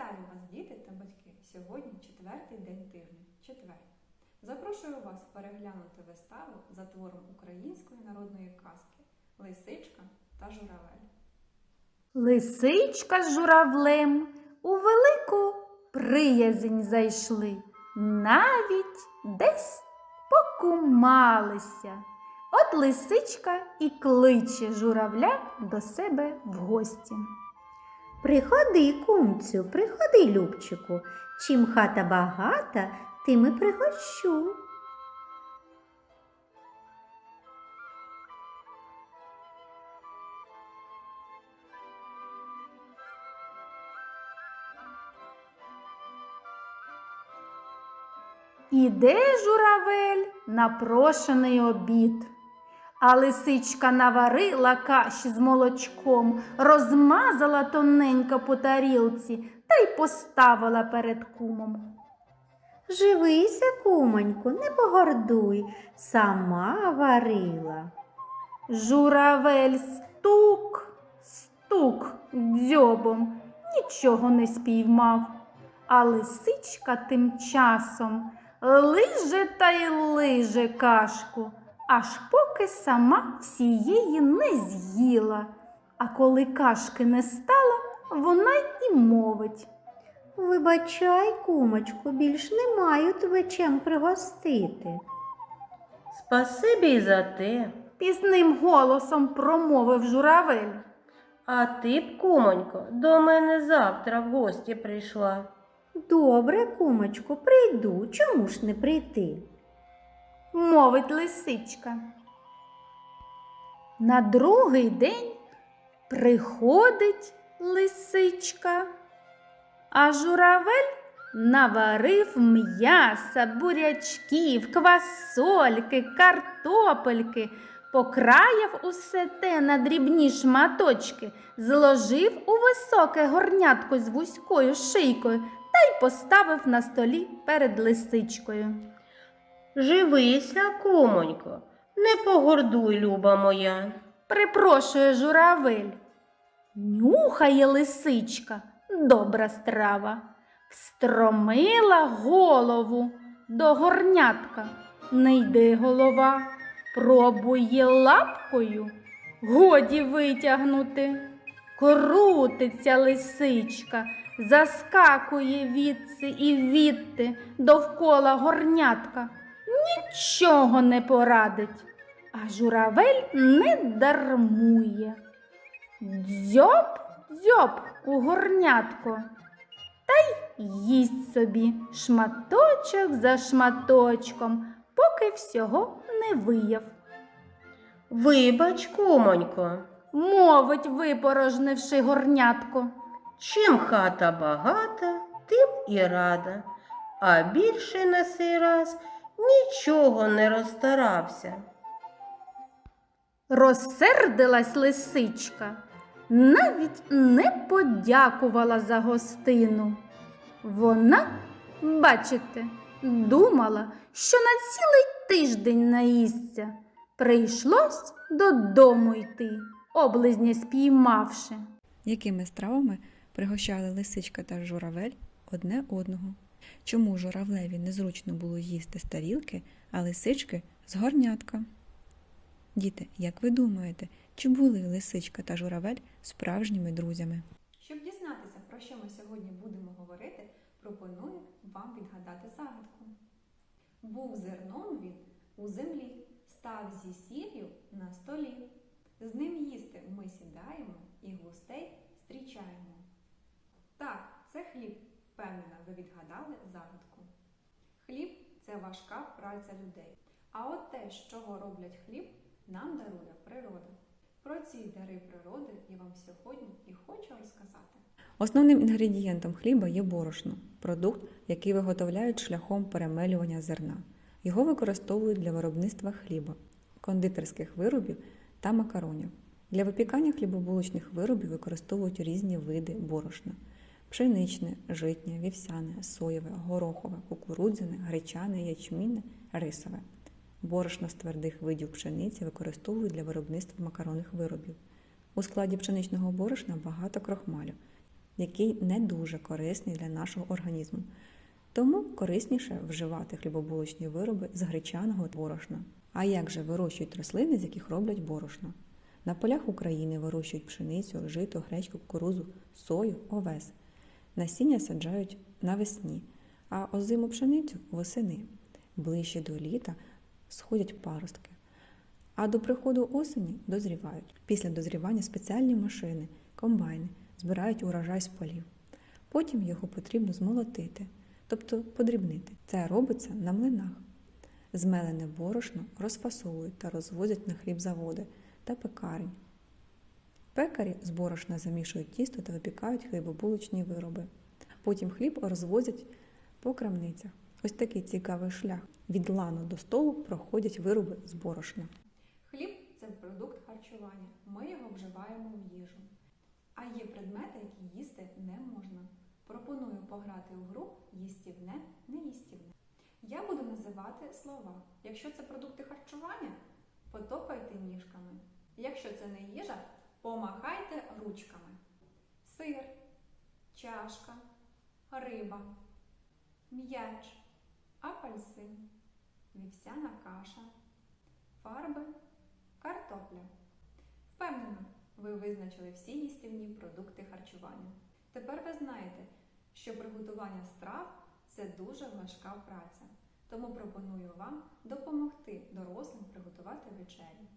Вітаю вас, діти та батьки! Сьогодні четвертий день тижня, четвер. Запрошую вас переглянути виставу за твором української народної казки Лисичка та журавель. Лисичка з журавлем у велику приязнь зайшли, навіть десь покумалися. От лисичка і кличе журавля до себе в гості. Приходи, кумцю, приходи, Любчику. Чим хата багата, тим і пригощу. Іде журавель на прошений обід. А лисичка наварила каші з молочком, розмазала тоненько по тарілці та й поставила перед кумом. Живися, кумоньку, не погордуй, сама варила. Журавель стук, стук дзьобом, нічого не спіймав. А лисичка тим часом лиже та й лиже кашку, аж поки сама всієї не з'їла. А коли кашки не стало, вона й і мовить. Вибачай, кумочку, більш не маю тебе чим пригостити. Спасибі й за те. Пізним голосом промовив журавель. А ти б, кумонько, до мене завтра в гості прийшла. Добре, кумочку, прийду. Чому ж не прийти? Мовить лисичка. На другий день приходить лисичка, а журавель наварив м'яса, бурячків, квасольки, картопельки, покраяв усе те на дрібні шматочки, зложив у високе горнятко з вузькою шийкою та й поставив на столі перед лисичкою. Живися, кумонько, не погордуй, люба моя. Припрошує журавель. Нюхає лисичка, добра страва, встромила голову до горнятка. Не йде голова, пробує лапкою, годі витягнути. Крутиться лисичка, заскакує відси і відти довкола горнятка. Нічого не порадить, а журавель не дармує. Дзьоб, дзьоб у горнятко, та й їсть собі шматочок за шматочком, поки всього не вияв. Вибач, кумонько, Мовить, випорожнивши горнятко. чим хата багата, тим і рада, а більше на сей раз нічого не розстарався. Розсердилась лисичка, навіть не подякувала за гостину. Вона, бачите, думала, що на цілий тиждень наїсться. Прийшлось додому йти, облизня спіймавши. якими стравами пригощали лисичка та журавель одне одного. Чому журавлеві незручно було їсти з тарілки, а лисички з горнятка? Діти, як ви думаєте, чи були лисичка та журавель справжніми друзями? Щоб дізнатися, про що ми сьогодні будемо говорити, пропоную вам відгадати загадку. Був зерном він у землі, став зі сіллю на столі. З ним їсти ми сідаємо і гостей зустрічаємо. Так, це хліб. Впевнена, ви відгадали загадку. Хліб це важка праця людей. А от те, з чого роблять хліб, нам дарує природа. Про ці дари природи я вам сьогодні і хочу розказати. Основним інгредієнтом хліба є борошно продукт, який виготовляють шляхом перемелювання зерна. Його використовують для виробництва хліба, кондитерських виробів та макаронів. Для випікання хлібобулочних виробів використовують різні види борошна: пшеничне, житнє, вівсяне, соєве, горохове, кукурудзяне, гречане, ячмінне, рисове. Борошно з твердих видів пшениці використовують для виробництва макаронних виробів. У складі пшеничного борошна багато крохмалю, який не дуже корисний для нашого організму. Тому корисніше вживати хлібобулочні вироби з гречаного борошна. А як же вирощують рослини, з яких роблять борошно? На полях України вирощують пшеницю, жито, гречку, кукурузу, сою, овес. Насіння саджають навесні, а озиму пшеницю восени. Ближче до літа сходять паростки. А до приходу осені дозрівають. Після дозрівання спеціальні машини, комбайни збирають урожай з полів. Потім його потрібно змолотити, тобто подрібнити. Це робиться на млинах. Змелене борошно розфасовують та розвозять на хлібзаводи та пекарні. Пекарі з борошна замішують тісто та випікають хлібобулочні вироби. Потім хліб розвозять по крамницях. Ось такий цікавий шлях. Від лану до столу проходять вироби з борошна. Хліб це продукт харчування. Ми його вживаємо в їжу. А є предмети, які їсти не можна. Пропоную пограти у гру їстівне, неїстівне. Я буду називати слова. Якщо це продукти харчування, потопайте ніжками. Якщо це не їжа, помахайте ручками. Сир, чашка, риба, м'яч, апельсин, вівсяна каша, фарби, картопля. Впевнена, ви визначили всі їстівні продукти харчування. Тепер ви знаєте, що приготування страв це дуже важка праця. Тому пропоную вам допомогти дорослим приготувати вечерю.